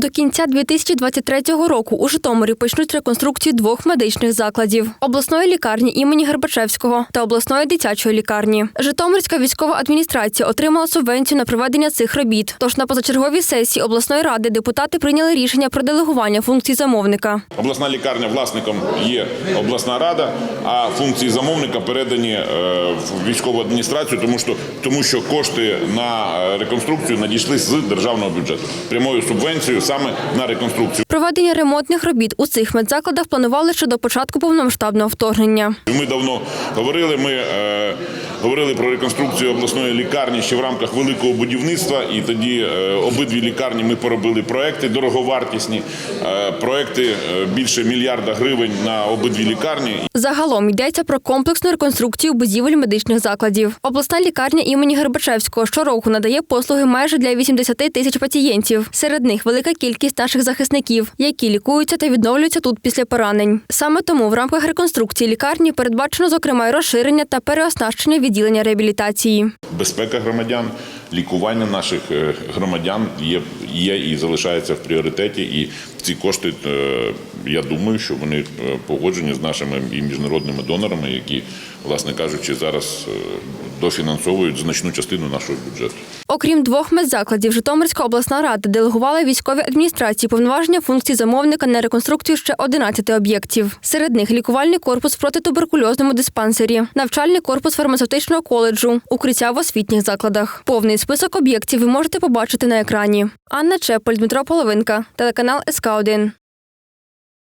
До кінця 2023 року у Житомирі почнуть реконструкцію двох медичних закладів обласної лікарні імені Гербачевського та обласної дитячої лікарні. Житомирська військова адміністрація отримала субвенцію на проведення цих робіт. Тож на позачерговій сесії обласної ради депутати прийняли рішення про делегування функцій замовника. Обласна лікарня власником є обласна рада, а функції замовника передані е, в військову адміністрацію, тому що тому що кошти на е, реконструкцію надійшли з державного бюджету прямою субвенцією саме на реконструкцію. Проведення ремонтних робіт у цих медзакладах планували ще до початку повномасштабного вторгнення. Ми давно говорили. Ми е, говорили про реконструкцію обласної лікарні ще в рамках великого будівництва, і тоді е, обидві лікарні ми поробили проекти дороговартісні, е, проекти е, більше мільярда гривень на обидві лікарні. Загалом йдеться про комплексну реконструкцію будівель медичних закладів. Обласна лікарня імені Гербачевського щороку надає послуги майже для 80 тисяч пацієнтів. Серед них велика кількість наших захисників, які лікуються та відновлюються тут після поранень. Саме тому в рамках реконструкції лікарні передбачено зокрема розширення та переоснащення відділення реабілітації. Безпека громадян, лікування наших е, громадян є, є і залишається в пріоритеті. І ці кошти, е, я думаю, що вони е, погоджені з нашими і міжнародними донорами, які, власне кажучи, зараз е, дофінансовують значну частину нашого бюджету. Окрім двох медзакладів, Житомирська обласна рада делегувала військовій адміністрації повноваження функцій замовника на реконструкцію ще 11 об'єктів. Серед них лікувальний корпус в протитуберкульозному диспансері, навчальний корпус фармацевтичного коледжу, укриття в освітніх закладах. Повний список об'єктів ви можете побачити на екрані. Анна Чеполь, Дмитро Половинка, телеканал СК 1